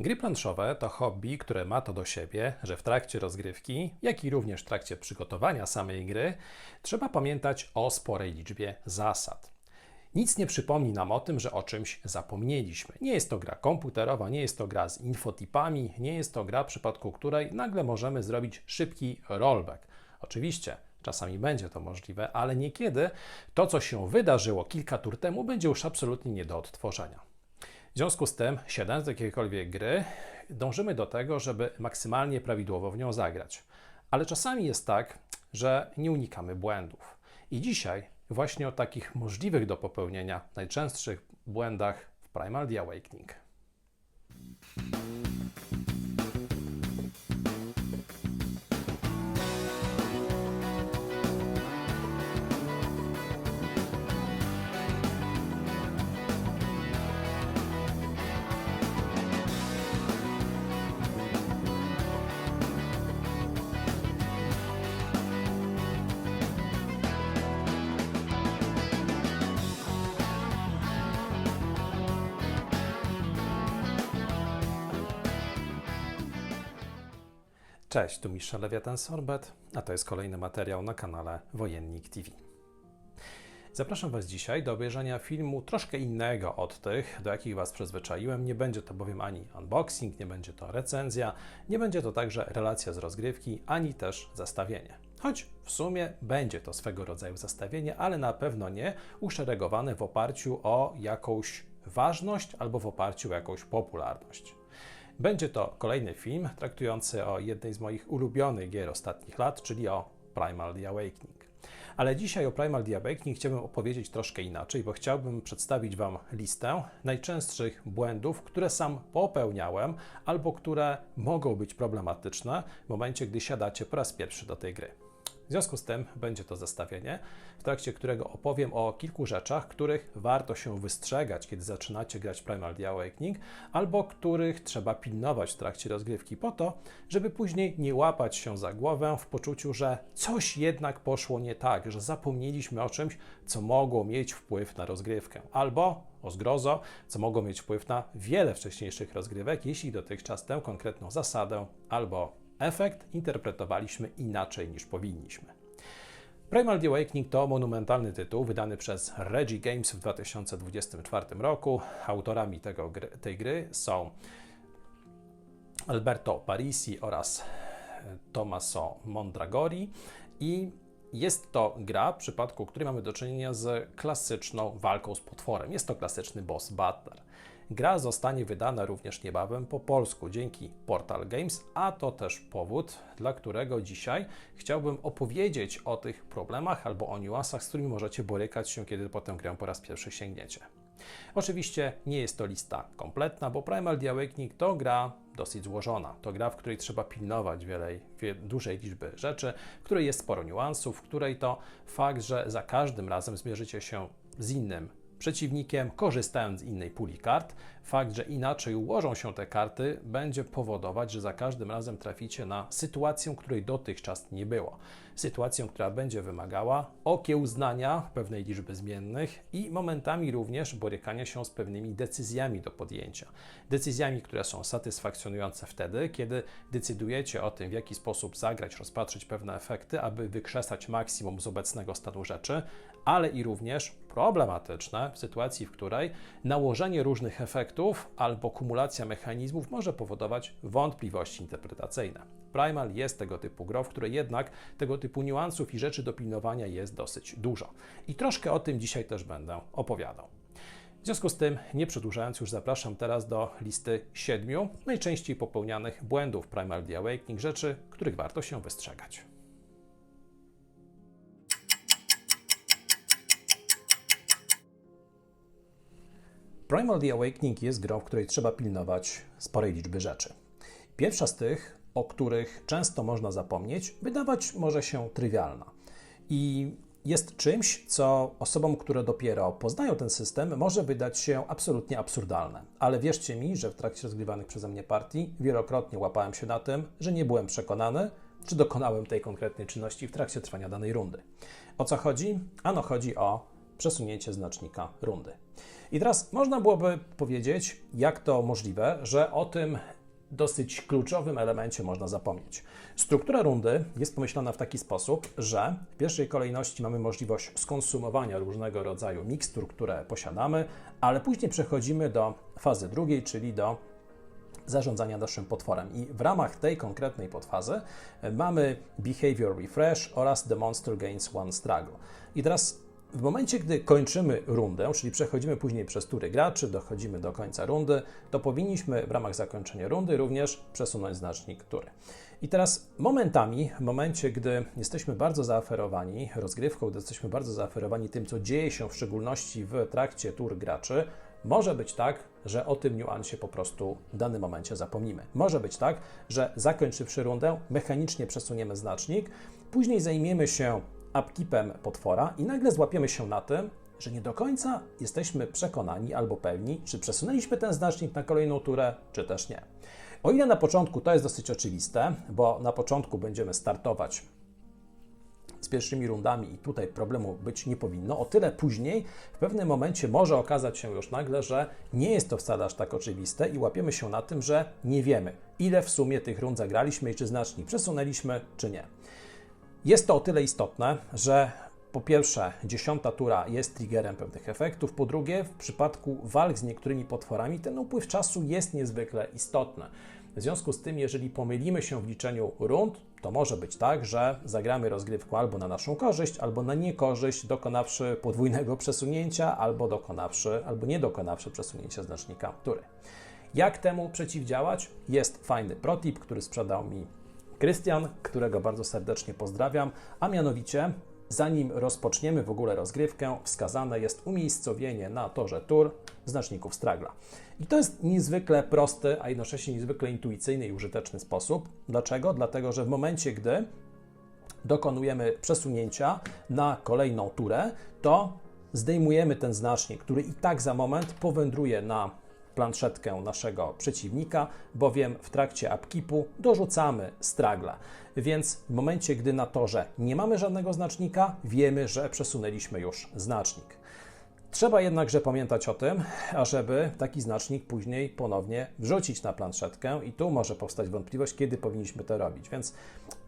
Gry planszowe to hobby, które ma to do siebie, że w trakcie rozgrywki, jak i również w trakcie przygotowania samej gry, trzeba pamiętać o sporej liczbie zasad. Nic nie przypomni nam o tym, że o czymś zapomnieliśmy. Nie jest to gra komputerowa, nie jest to gra z infotipami, nie jest to gra, w przypadku której nagle możemy zrobić szybki rollback. Oczywiście, czasami będzie to możliwe, ale niekiedy to, co się wydarzyło kilka tur temu, będzie już absolutnie nie do odtworzenia. W związku z tym, siadając do jakiejkolwiek gry, dążymy do tego, żeby maksymalnie prawidłowo w nią zagrać. Ale czasami jest tak, że nie unikamy błędów. I dzisiaj właśnie o takich możliwych do popełnienia najczęstszych błędach w Primal The Awakening. Cześć, tu Mistrz Lewiatan Sorbet, a to jest kolejny materiał na kanale Wojennik TV. Zapraszam Was dzisiaj do obejrzenia filmu troszkę innego od tych, do jakich Was przyzwyczaiłem. Nie będzie to bowiem ani unboxing, nie będzie to recenzja, nie będzie to także relacja z rozgrywki, ani też zestawienie. Choć w sumie będzie to swego rodzaju zestawienie, ale na pewno nie uszeregowane w oparciu o jakąś ważność albo w oparciu o jakąś popularność. Będzie to kolejny film traktujący o jednej z moich ulubionych gier ostatnich lat, czyli o Primal The Awakening. Ale dzisiaj o Primal The Awakening chciałbym opowiedzieć troszkę inaczej, bo chciałbym przedstawić Wam listę najczęstszych błędów, które sam popełniałem albo które mogą być problematyczne w momencie, gdy siadacie po raz pierwszy do tej gry. W związku z tym będzie to zestawienie, w trakcie którego opowiem o kilku rzeczach, których warto się wystrzegać, kiedy zaczynacie grać Primal The Awakening, albo których trzeba pilnować w trakcie rozgrywki po to, żeby później nie łapać się za głowę w poczuciu, że coś jednak poszło nie tak, że zapomnieliśmy o czymś, co mogło mieć wpływ na rozgrywkę, albo o zgrozo, co mogło mieć wpływ na wiele wcześniejszych rozgrywek, jeśli dotychczas tę konkretną zasadę albo efekt interpretowaliśmy inaczej niż powinniśmy. Primal The Awakening to monumentalny tytuł wydany przez Reggie Games w 2024 roku. Autorami tego, tej gry są Alberto Parisi oraz Tommaso Mondragori i jest to gra, w przypadku której mamy do czynienia z klasyczną walką z potworem. Jest to klasyczny boss battle. Gra zostanie wydana również niebawem po polsku dzięki Portal Games, a to też powód, dla którego dzisiaj chciałbym opowiedzieć o tych problemach albo o niuansach, z którymi możecie borykać się, kiedy potem grę po raz pierwszy sięgniecie. Oczywiście nie jest to lista kompletna, bo Primal The Awakening to gra dosyć złożona. To gra, w której trzeba pilnować wiele, dużej liczby rzeczy, w której jest sporo niuansów, w której to fakt, że za każdym razem zmierzycie się z innym przeciwnikiem, korzystając z innej puli kart. Fakt, że inaczej ułożą się te karty, będzie powodować, że za każdym razem traficie na sytuację, której dotychczas nie było. Sytuację, która będzie wymagała okiełznania pewnej liczby zmiennych i momentami również borykania się z pewnymi decyzjami do podjęcia. Decyzjami, które są satysfakcjonujące wtedy, kiedy decydujecie o tym, w jaki sposób zagrać, rozpatrzyć pewne efekty, aby wykrzesać maksimum z obecnego stanu rzeczy, ale i również problematyczne w sytuacji, w której nałożenie różnych efektów albo kumulacja mechanizmów może powodować wątpliwości interpretacyjne. Primal jest tego typu grą, w której jednak tego typu niuansów i rzeczy do pilnowania jest dosyć dużo. I troszkę o tym dzisiaj też będę opowiadał. W związku z tym, nie przedłużając, już zapraszam teraz do listy siedmiu najczęściej popełnianych błędów Primal The Awakening, rzeczy, których warto się wystrzegać. Primal The Awakening jest grą, w której trzeba pilnować sporej liczby rzeczy. Pierwsza z tych, o których często można zapomnieć, wydawać może się trywialna. I jest czymś, co osobom, które dopiero poznają ten system, może wydać się absolutnie absurdalne. Ale wierzcie mi, że w trakcie rozgrywanych przeze mnie partii wielokrotnie łapałem się na tym, że nie byłem przekonany, czy dokonałem tej konkretnej czynności w trakcie trwania danej rundy. O co chodzi? Ano chodzi o przesunięcie znacznika rundy. I teraz można byłoby powiedzieć, jak to możliwe, że o tym dosyć kluczowym elemencie można zapomnieć. Struktura rundy jest pomyślana w taki sposób, że w pierwszej kolejności mamy możliwość skonsumowania różnego rodzaju mikstur, które posiadamy, ale później przechodzimy do fazy drugiej, czyli do zarządzania naszym potworem. I w ramach tej konkretnej podfazy mamy Behavior Refresh oraz The Monster Gains One Struggle. I teraz w momencie, gdy kończymy rundę, czyli przechodzimy później przez tury graczy, dochodzimy do końca rundy, to powinniśmy w ramach zakończenia rundy również przesunąć znacznik tury. I teraz momentami, w momencie, gdy jesteśmy bardzo zaaferowani rozgrywką, gdy jesteśmy bardzo zaaferowani tym, co dzieje się w szczególności w trakcie tur graczy, może być tak, że o tym niuansie po prostu w danym momencie zapomnimy. Może być tak, że zakończywszy rundę, mechanicznie przesuniemy znacznik, później zajmiemy się upkeepem potwora i nagle złapiemy się na tym, że nie do końca jesteśmy przekonani albo pewni, czy przesunęliśmy ten znacznik na kolejną turę, czy też nie. O ile na początku to jest dosyć oczywiste, bo na początku będziemy startować z pierwszymi rundami i tutaj problemu być nie powinno, o tyle później w pewnym momencie może okazać się już nagle, że nie jest to wcale aż tak oczywiste i łapiemy się na tym, że nie wiemy, ile w sumie tych rund zagraliśmy i czy znacznik przesunęliśmy, czy nie. Jest to o tyle istotne, że po pierwsze, dziesiąta tura jest triggerem pewnych efektów, po drugie, w przypadku walk z niektórymi potworami ten upływ czasu jest niezwykle istotny. W związku z tym, jeżeli pomylimy się w liczeniu rund, to może być tak, że zagramy rozgrywkę albo na naszą korzyść, albo na niekorzyść, dokonawszy podwójnego przesunięcia, albo dokonawszy, albo nie dokonawszy przesunięcia znacznika tury. Jak temu przeciwdziałać? Jest fajny protip, który sprzedał mi Krystian, którego bardzo serdecznie pozdrawiam, a mianowicie zanim rozpoczniemy w ogóle rozgrywkę, wskazane jest umiejscowienie na torze tur znaczników stragla. I to jest niezwykle prosty, a jednocześnie niezwykle intuicyjny i użyteczny sposób. Dlaczego? Dlatego, że w momencie, gdy dokonujemy przesunięcia na kolejną turę, to zdejmujemy ten znacznik, który i tak za moment powędruje na planszetkę naszego przeciwnika, bowiem w trakcie upkeepu dorzucamy stragla. Więc w momencie, gdy na torze nie mamy żadnego znacznika, wiemy, że przesunęliśmy już znacznik. Trzeba jednakże pamiętać o tym, ażeby taki znacznik później ponownie wrzucić na planszetkę i tu może powstać wątpliwość, kiedy powinniśmy to robić. Więc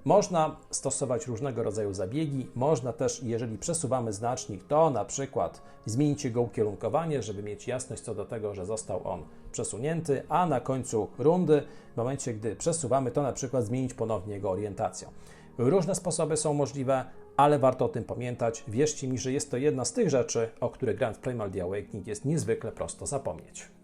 można stosować różnego rodzaju zabiegi, można też, jeżeli przesuwamy znacznik, to na przykład zmienić jego ukierunkowanie, żeby mieć jasność co do tego, że został on przesunięty, a na końcu rundy, w momencie gdy przesuwamy, to na przykład zmienić ponownie jego orientację. Różne sposoby są możliwe, ale warto o tym pamiętać. Wierzcie mi, że jest to jedna z tych rzeczy, o których grając Primal The Awakening jest niezwykle prosto zapomnieć.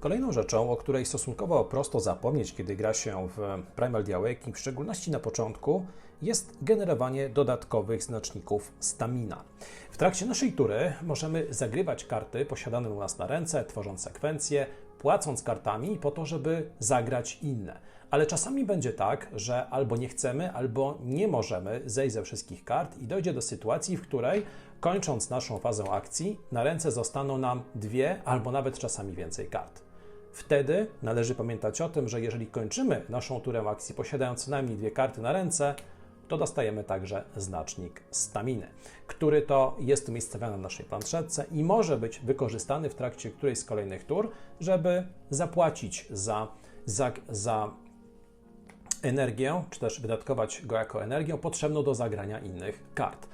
Kolejną rzeczą, o której stosunkowo prosto zapomnieć, kiedy gra się w Primal The Awakening, w szczególności na początku, jest generowanie dodatkowych znaczników stamina. W trakcie naszej tury możemy zagrywać karty posiadane u nas na ręce, tworząc sekwencje, płacąc kartami po to, żeby zagrać inne. Ale czasami będzie tak, że albo nie chcemy, albo nie możemy zejść ze wszystkich kart i dojdzie do sytuacji, w której kończąc naszą fazę akcji, na ręce zostaną nam dwie albo nawet czasami więcej kart. Wtedy należy pamiętać o tym, że jeżeli kończymy naszą turę akcji posiadając co najmniej dwie karty na ręce, to dostajemy także znacznik staminy, który to jest umiejscowiony na naszej planszetce i może być wykorzystany w trakcie którejś z kolejnych tur, żeby zapłacić za, za, za energię, czy też wydatkować go jako energię potrzebną do zagrania innych kart.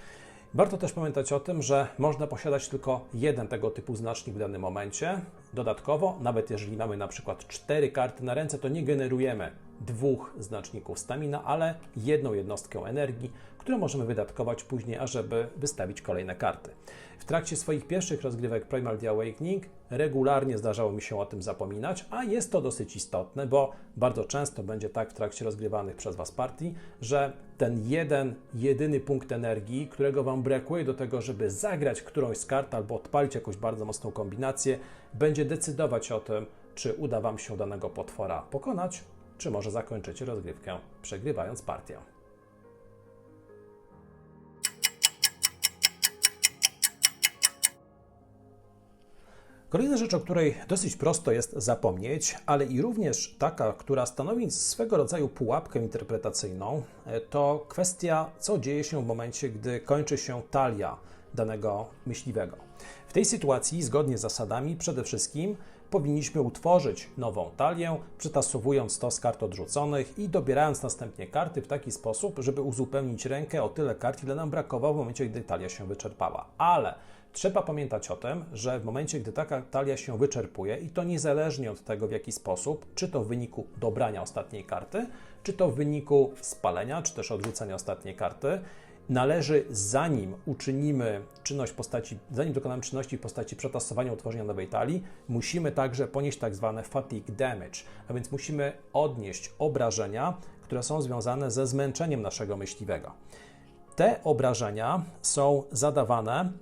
Warto też pamiętać o tym, że można posiadać tylko jeden tego typu znacznik w danym momencie. Dodatkowo, nawet jeżeli mamy na przykład cztery karty na ręce, to nie generujemy dwóch znaczników stamina, ale jedną jednostkę energii, którą możemy wydatkować później, ażeby wystawić kolejne karty. W trakcie swoich pierwszych rozgrywek Primal The Awakening regularnie zdarzało mi się o tym zapominać, a jest to dosyć istotne, bo bardzo często będzie tak w trakcie rozgrywanych przez Was partii, że ten jeden, jedyny punkt energii, którego Wam brakuje do tego, żeby zagrać którąś z kart albo odpalić jakąś bardzo mocną kombinację, będzie decydować o tym, czy uda Wam się danego potwora pokonać, czy może zakończycie rozgrywkę przegrywając partię. Kolejna rzecz, o której dosyć prosto jest zapomnieć, ale i również taka, która stanowi swego rodzaju pułapkę interpretacyjną, to kwestia, co dzieje się w momencie, gdy kończy się talia danego myśliwego. W tej sytuacji, zgodnie z zasadami, przede wszystkim powinniśmy utworzyć nową talię, przetasowując to z kart odrzuconych i dobierając następnie karty w taki sposób, żeby uzupełnić rękę o tyle kart, ile nam brakowało w momencie, gdy talia się wyczerpała. Ale trzeba pamiętać o tym, że w momencie, gdy taka talia się wyczerpuje, i to niezależnie od tego, w jaki sposób, czy to w wyniku dobrania ostatniej karty, czy to w wyniku spalenia, czy też odrzucenia ostatniej karty, należy, zanim uczynimy czynność postaci, zanim dokonamy czynności w postaci przetasowania utworzenia nowej talii, musimy także ponieść tak zwane fatigue damage, a więc musimy odnieść obrażenia, które są związane ze zmęczeniem naszego myśliwego. Te obrażenia są zadawane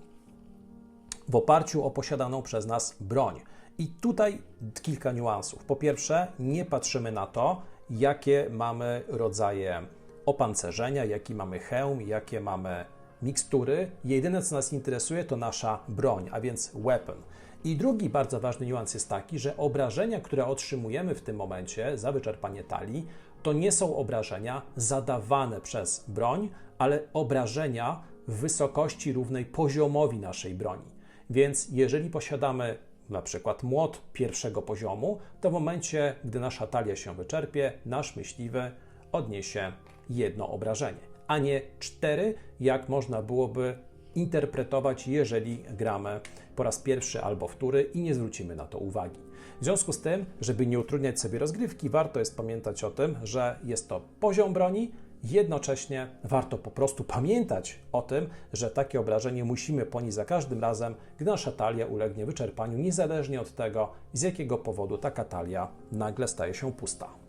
w oparciu o posiadaną przez nas broń. I tutaj kilka niuansów. Po pierwsze, nie patrzymy na to, jakie mamy rodzaje opancerzenia, jaki mamy hełm, jakie mamy mikstury. Jedyne, co nas interesuje, to nasza broń, a więc weapon. I drugi bardzo ważny niuans jest taki, że obrażenia, które otrzymujemy w tym momencie za wyczerpanie talii, to nie są obrażenia zadawane przez broń, ale obrażenia w wysokości równej poziomowi naszej broni. Więc jeżeli posiadamy na przykład młot pierwszego poziomu, to w momencie, gdy nasza talia się wyczerpie, nasz myśliwy odniesie jedno obrażenie, a nie cztery, jak można byłoby interpretować, jeżeli gramy po raz pierwszy albo wtóry i nie zwrócimy na to uwagi. W związku z tym, żeby nie utrudniać sobie rozgrywki, warto jest pamiętać o tym, że jest to poziom broni, jednocześnie warto po prostu pamiętać o tym, że takie obrażenie musimy ponieść za każdym razem, gdy nasza talia ulegnie wyczerpaniu, niezależnie od tego, z jakiego powodu taka talia nagle staje się pusta.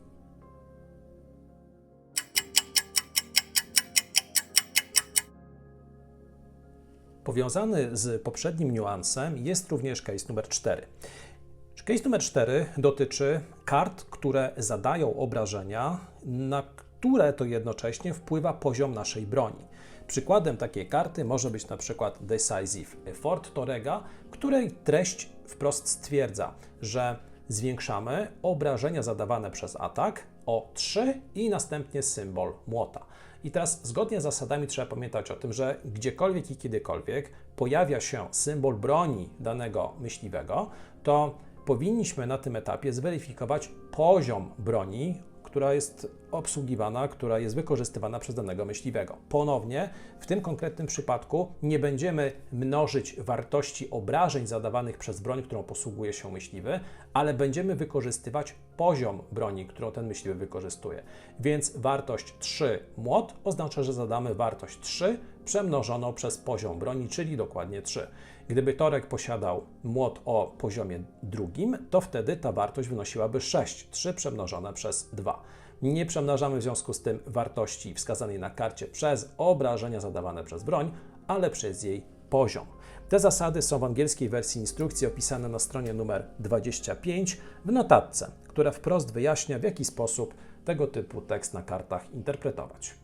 Powiązany z poprzednim niuansem jest również case numer 4. Case numer 4 dotyczy kart, które zadają obrażenia, na które to jednocześnie wpływa poziom naszej broni. Przykładem takiej karty może być na przykład Decisive Effort Torega, której treść wprost stwierdza, że zwiększamy obrażenia zadawane przez atak o 3 i następnie symbol młota. I teraz zgodnie z zasadami trzeba pamiętać o tym, że gdziekolwiek i kiedykolwiek pojawia się symbol broni danego myśliwego, to powinniśmy na tym etapie zweryfikować poziom broni, która jest obsługiwana, która jest wykorzystywana przez danego myśliwego. Ponownie, w tym konkretnym przypadku nie będziemy mnożyć wartości obrażeń zadawanych przez broń, którą posługuje się myśliwy, ale będziemy wykorzystywać poziom broni, którą ten myśliwy wykorzystuje. Więc wartość 3 młot oznacza, że zadamy wartość 3 przemnożoną przez poziom broni, czyli dokładnie 3. Gdyby Torek posiadał młot o poziomie drugim, to wtedy ta wartość wynosiłaby 6, 3 przemnożone przez 2. Nie przemnażamy w związku z tym wartości wskazanej na karcie przez obrażenia zadawane przez broń, ale przez jej poziom. Te zasady są w angielskiej wersji instrukcji opisane na stronie numer 25 w notatce, która wprost wyjaśnia, w jaki sposób tego typu tekst na kartach interpretować.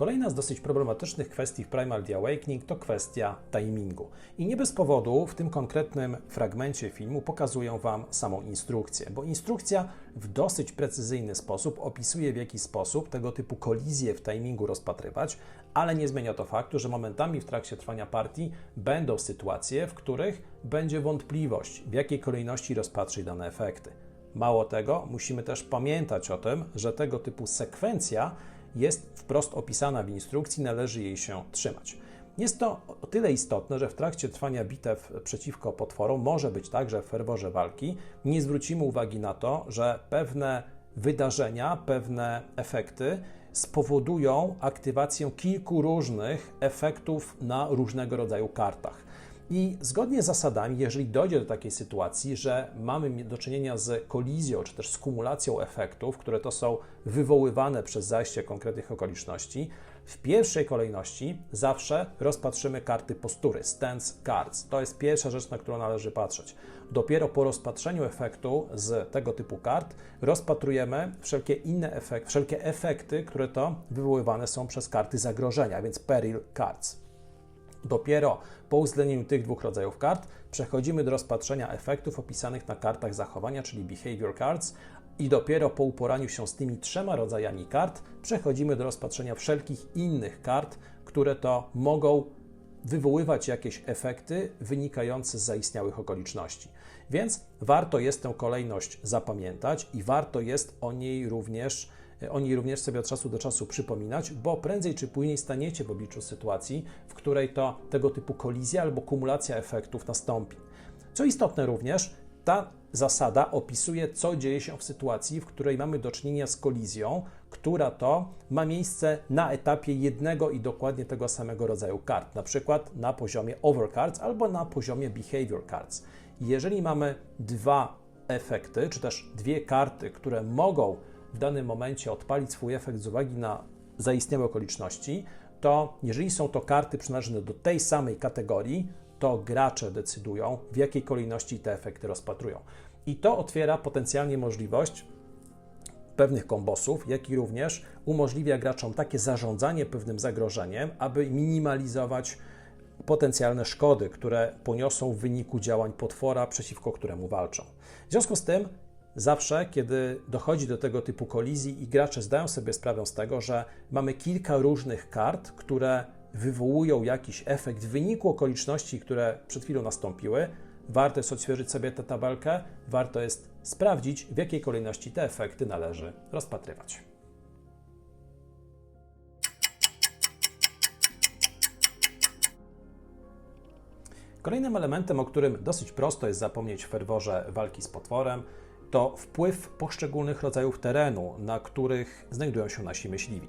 Kolejna z dosyć problematycznych kwestii w Primal The Awakening to kwestia timingu. I nie bez powodu w tym konkretnym fragmencie filmu pokazuję Wam samą instrukcję, bo instrukcja w dosyć precyzyjny sposób opisuje, w jaki sposób tego typu kolizje w timingu rozpatrywać, ale nie zmienia to faktu, że momentami w trakcie trwania partii będą sytuacje, w których będzie wątpliwość, w jakiej kolejności rozpatrzyć dane efekty. Mało tego, musimy też pamiętać o tym, że tego typu sekwencja jest wprost opisana w instrukcji, należy jej się trzymać. Jest to o tyle istotne, że w trakcie trwania bitew przeciwko potworom może być tak, że w ferworze walki nie zwrócimy uwagi na to, że pewne wydarzenia, pewne efekty spowodują aktywację kilku różnych efektów na różnego rodzaju kartach. I zgodnie z zasadami, jeżeli dojdzie do takiej sytuacji, że mamy do czynienia z kolizją czy też z kumulacją efektów, które to są wywoływane przez zajście konkretnych okoliczności, w pierwszej kolejności zawsze rozpatrzymy karty postury, stance cards. To jest pierwsza rzecz, na którą należy patrzeć. Dopiero po rozpatrzeniu efektu z tego typu kart rozpatrujemy wszelkie inne efekty, wszelkie efekty, które to wywoływane są przez karty zagrożenia, więc peril cards. Dopiero po uwzględnieniu tych dwóch rodzajów kart przechodzimy do rozpatrzenia efektów opisanych na kartach zachowania, czyli behavior cards, i dopiero po uporaniu się z tymi trzema rodzajami kart przechodzimy do rozpatrzenia wszelkich innych kart, które to mogą wywoływać jakieś efekty wynikające z zaistniałych okoliczności. Więc warto jest tę kolejność zapamiętać i warto jest o niej również o niej również sobie od czasu do czasu przypominać, bo prędzej czy później staniecie w obliczu sytuacji, w której to tego typu kolizja albo kumulacja efektów nastąpi. Co istotne również, ta zasada opisuje, co dzieje się w sytuacji, w której mamy do czynienia z kolizją, która to ma miejsce na etapie jednego i dokładnie tego samego rodzaju kart, na przykład na poziomie overcards albo na poziomie behavior cards. Jeżeli mamy dwa efekty, czy też dwie karty, które mogą w danym momencie odpalić swój efekt z uwagi na zaistniałe okoliczności, to jeżeli są to karty przynależne do tej samej kategorii, to gracze decydują, w jakiej kolejności te efekty rozpatrują. I to otwiera potencjalnie możliwość pewnych kombosów, jak i również umożliwia graczom takie zarządzanie pewnym zagrożeniem, aby minimalizować potencjalne szkody, które poniosą w wyniku działań potwora, przeciwko któremu walczą. W związku z tym, zawsze, kiedy dochodzi do tego typu kolizji i gracze zdają sobie sprawę z tego, że mamy kilka różnych kart, które wywołują jakiś efekt w wyniku okoliczności, które przed chwilą nastąpiły, warto jest odświeżyć sobie tę tabelkę, warto jest sprawdzić, w jakiej kolejności te efekty należy rozpatrywać. Kolejnym elementem, o którym dosyć prosto jest zapomnieć w ferworze walki z potworem, to wpływ poszczególnych rodzajów terenu, na których znajdują się nasi myśliwi.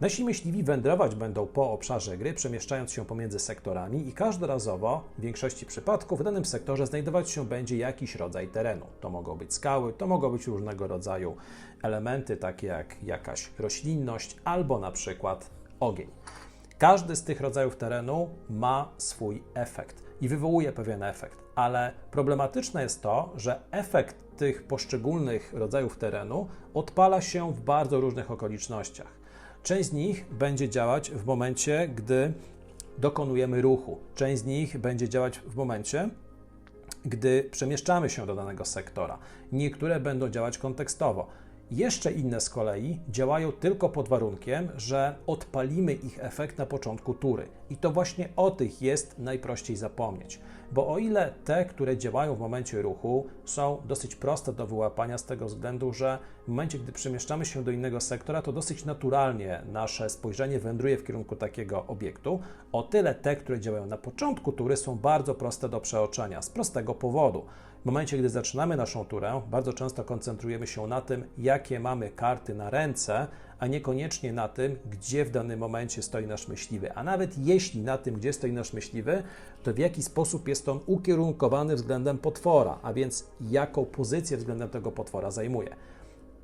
Nasi myśliwi wędrować będą po obszarze gry, przemieszczając się pomiędzy sektorami i każdorazowo, w większości przypadków, w danym sektorze znajdować się będzie jakiś rodzaj terenu. To mogą być skały, to mogą być różnego rodzaju elementy, takie jak jakaś roślinność albo na przykład ogień. Każdy z tych rodzajów terenu ma swój efekt i wywołuje pewien efekt, ale problematyczne jest to, że efekt tych poszczególnych rodzajów terenu odpala się w bardzo różnych okolicznościach. Część z nich będzie działać w momencie, gdy dokonujemy ruchu. Część z nich będzie działać w momencie, gdy przemieszczamy się do danego sektora. Niektóre będą działać kontekstowo. Jeszcze inne z kolei działają tylko pod warunkiem, że odpalimy ich efekt na początku tury. I to właśnie o tych jest najprościej zapomnieć. Bo o ile te, które działają w momencie ruchu, są dosyć proste do wyłapania z tego względu, że w momencie, gdy przemieszczamy się do innego sektora, to dosyć naturalnie nasze spojrzenie wędruje w kierunku takiego obiektu, o tyle te, które działają na początku tury, są bardzo proste do przeoczenia z prostego powodu. W momencie, gdy zaczynamy naszą turę, bardzo często koncentrujemy się na tym, jakie mamy karty na ręce, a niekoniecznie na tym, gdzie w danym momencie stoi nasz myśliwy. A nawet jeśli na tym, gdzie stoi nasz myśliwy, to w jaki sposób jest on ukierunkowany względem potwora, a więc jaką pozycję względem tego potwora zajmuje.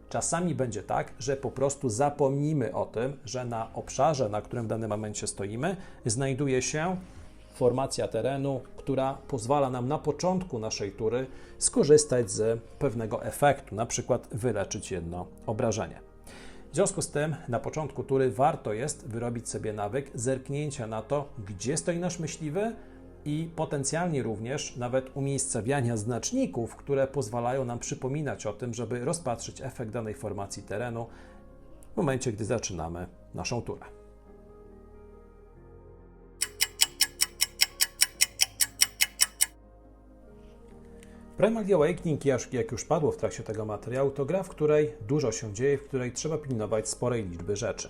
Czasami będzie tak, że po prostu zapomnimy o tym, że na obszarze, na którym w danym momencie stoimy, znajduje się formacja terenu, która pozwala nam na początku naszej tury skorzystać z pewnego efektu, na przykład wyleczyć jedno obrażenie. W związku z tym na początku tury warto jest wyrobić sobie nawyk zerknięcia na to, gdzie stoi nasz myśliwy i potencjalnie również nawet umiejscawiania znaczników, które pozwalają nam przypominać o tym, żeby rozpatrzyć efekt danej formacji terenu w momencie, gdy zaczynamy naszą turę. Primal The Awakening, jak już padło w trakcie tego materiału, to gra, w której dużo się dzieje, w której trzeba pilnować sporej liczby rzeczy.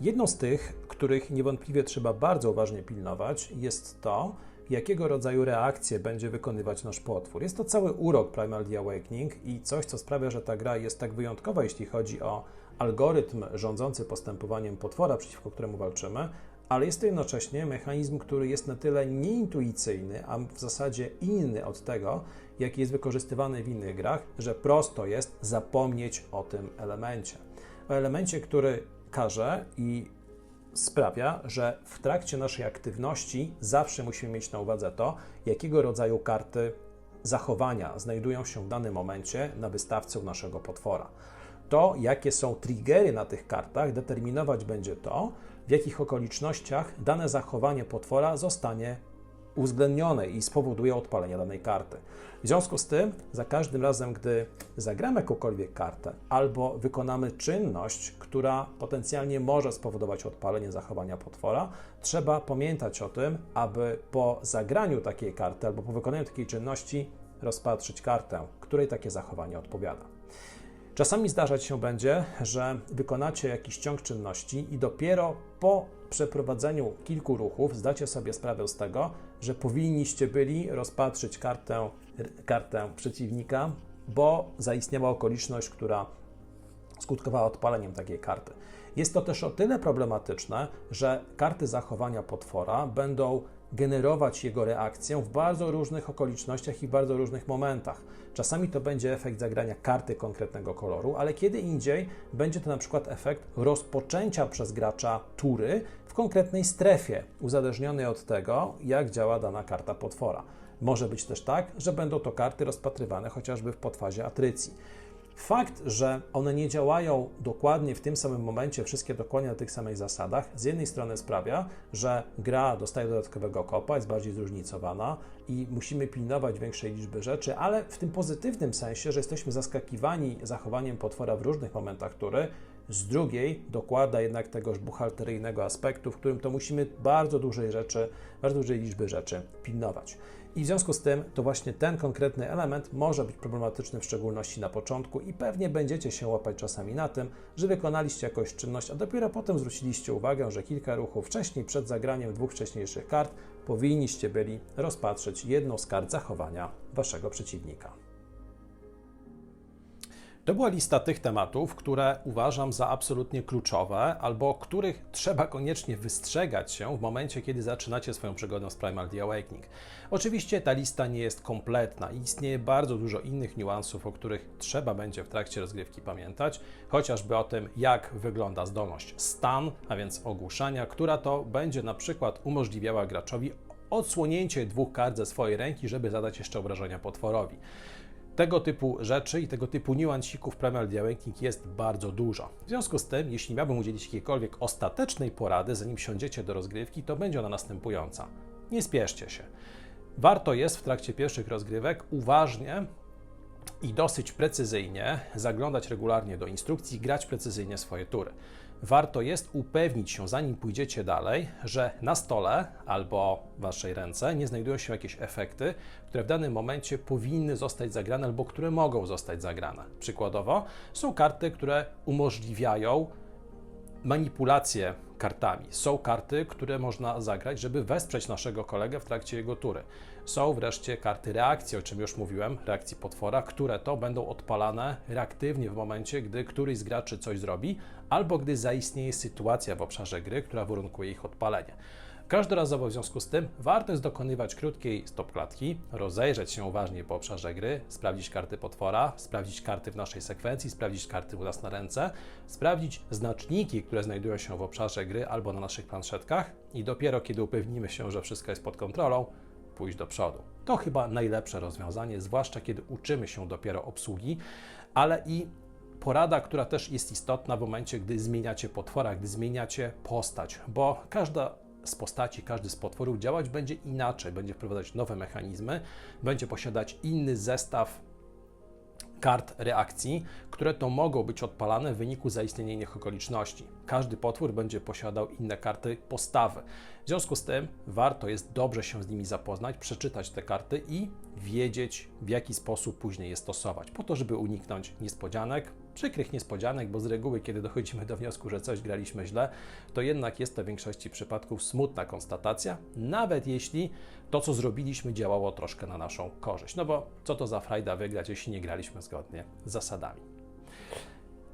Jedną z tych, których niewątpliwie trzeba bardzo uważnie pilnować, jest to, jakiego rodzaju reakcje będzie wykonywać nasz potwór. Jest to cały urok Primal The Awakening i coś, co sprawia, że ta gra jest tak wyjątkowa, jeśli chodzi o algorytm rządzący postępowaniem potwora, przeciwko któremu walczymy, ale jest to jednocześnie mechanizm, który jest na tyle nieintuicyjny, a w zasadzie inny od tego, jaki jest wykorzystywany w innych grach, że prosto jest zapomnieć o tym elemencie. O elemencie, który każe i sprawia, że w trakcie naszej aktywności zawsze musimy mieć na uwadze to, jakiego rodzaju karty zachowania znajdują się w danym momencie na wystawce u naszego potwora. To, jakie są triggery na tych kartach, determinować będzie to, w jakich okolicznościach dane zachowanie potwora zostanie uwzględnione i spowoduje odpalenie danej karty. W związku z tym, za każdym razem, gdy zagramy jakąkolwiek kartę albo wykonamy czynność, która potencjalnie może spowodować odpalenie zachowania potwora, trzeba pamiętać o tym, aby po zagraniu takiej karty albo po wykonaniu takiej czynności rozpatrzyć kartę, której takie zachowanie odpowiada. Czasami zdarzać się będzie, że wykonacie jakiś ciąg czynności i dopiero po przeprowadzeniu kilku ruchów zdacie sobie sprawę z tego, że powinniście byli rozpatrzyć kartę, kartę przeciwnika, bo zaistniała okoliczność, która skutkowała odpaleniem takiej karty. Jest to też o tyle problematyczne, że karty zachowania potwora będą generować jego reakcję w bardzo różnych okolicznościach i bardzo różnych momentach. Czasami to będzie efekt zagrania karty konkretnego koloru, ale kiedy indziej będzie to na przykład efekt rozpoczęcia przez gracza tury w konkretnej strefie, uzależnionej od tego, jak działa dana karta potwora. Może być też tak, że będą to karty rozpatrywane chociażby w podfazie atrycji. Fakt, że one nie działają dokładnie w tym samym momencie, wszystkie dokładnie na tych samych zasadach, z jednej strony sprawia, że gra dostaje dodatkowego kopa, jest bardziej zróżnicowana i musimy pilnować większej liczby rzeczy, ale w tym pozytywnym sensie, że jesteśmy zaskakiwani zachowaniem potwora w różnych momentach tury, z drugiej dokłada jednak tegoż buchalteryjnego aspektu, w którym to musimy bardzo dużej rzeczy, bardzo dużej liczby rzeczy pilnować. I w związku z tym to właśnie ten konkretny element może być problematyczny w szczególności na początku i pewnie będziecie się łapać czasami na tym, że wykonaliście jakąś czynność, a dopiero potem zwróciliście uwagę, że kilka ruchów wcześniej przed zagraniem dwóch wcześniejszych kart powinniście byli rozpatrzeć jedną z kart zachowania waszego przeciwnika. To była lista tych tematów, które uważam za absolutnie kluczowe, albo których trzeba koniecznie wystrzegać się w momencie, kiedy zaczynacie swoją przygodę z Primal The Awakening. Oczywiście ta lista nie jest kompletna i istnieje bardzo dużo innych niuansów, o których trzeba będzie w trakcie rozgrywki pamiętać, chociażby o tym, jak wygląda zdolność stan, a więc ogłuszania, która to będzie na przykład umożliwiała graczowi odsłonięcie dwóch kart ze swojej ręki, żeby zadać jeszcze obrażenia potworowi. Tego typu rzeczy i tego typu niuansików Primal Awakening jest bardzo dużo. W związku z tym, jeśli miałbym udzielić jakiejkolwiek ostatecznej porady, zanim siądziecie do rozgrywki, to będzie ona następująca. Nie spieszcie się. Warto jest w trakcie pierwszych rozgrywek uważnie i dosyć precyzyjnie zaglądać regularnie do instrukcji, grać precyzyjnie swoje tury warto jest upewnić się, zanim pójdziecie dalej, że na stole albo w waszej ręce nie znajdują się jakieś efekty, które w danym momencie powinny zostać zagrane albo które mogą zostać zagrane. Przykładowo są karty, które umożliwiają manipulację kartami. Są karty, które można zagrać, żeby wesprzeć naszego kolegę w trakcie jego tury. Są wreszcie karty reakcji, o czym już mówiłem, reakcji potwora, które to będą odpalane reaktywnie w momencie, gdy któryś z graczy coś zrobi, albo gdy zaistnieje sytuacja w obszarze gry, która warunkuje ich odpalenie. Każdorazowo w związku z tym warto jest dokonywać krótkiej stopklatki, rozejrzeć się uważnie po obszarze gry, sprawdzić karty potwora, sprawdzić karty w naszej sekwencji, sprawdzić karty u nas na ręce, sprawdzić znaczniki, które znajdują się w obszarze gry albo na naszych planszetkach i dopiero kiedy upewnimy się, że wszystko jest pod kontrolą, pójść do przodu. To chyba najlepsze rozwiązanie, zwłaszcza kiedy uczymy się dopiero obsługi, ale i porada, która też jest istotna w momencie, gdy zmieniacie potwora, gdy zmieniacie postać, bo każda z postaci, każdy z potworów działać będzie inaczej, będzie wprowadzać nowe mechanizmy, będzie posiadać inny zestaw kart reakcji, które to mogą być odpalane w wyniku zaistnienia innych okoliczności. Każdy potwór będzie posiadał inne karty postawy. W związku z tym warto jest dobrze się z nimi zapoznać, przeczytać te karty i wiedzieć, w jaki sposób później je stosować, po to, żeby uniknąć niespodzianek, przykrych niespodzianek, bo z reguły, kiedy dochodzimy do wniosku, że coś graliśmy źle, to jednak jest to w większości przypadków smutna konstatacja, nawet jeśli to, co zrobiliśmy, działało troszkę na naszą korzyść. No bo co to za frajda wygrać, jeśli nie graliśmy zgodnie z zasadami.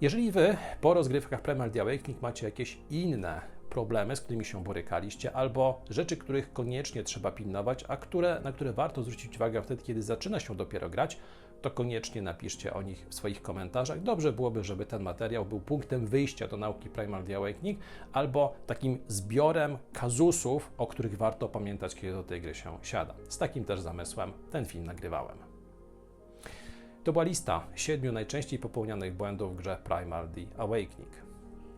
Jeżeli Wy po rozgrywkach Premier Awakening macie jakieś inne problemy, z którymi się borykaliście, albo rzeczy, których koniecznie trzeba pilnować, a które, na które warto zwrócić uwagę wtedy, kiedy zaczyna się dopiero grać, to koniecznie napiszcie o nich w swoich komentarzach. Dobrze byłoby, żeby ten materiał był punktem wyjścia do nauki Primal The Awakening albo takim zbiorem kazusów, o których warto pamiętać, kiedy do tej gry się siada. Z takim też zamysłem ten film nagrywałem. To była lista siedmiu najczęściej popełnianych błędów w grze Primal The Awakening.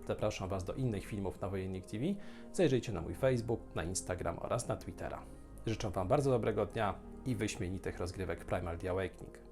Zapraszam Was do innych filmów na Wojennik TV. Zajrzyjcie na mój Facebook, na Instagram oraz na Twittera. Życzę Wam bardzo dobrego dnia i wyśmienitych rozgrywek Primal The Awakening.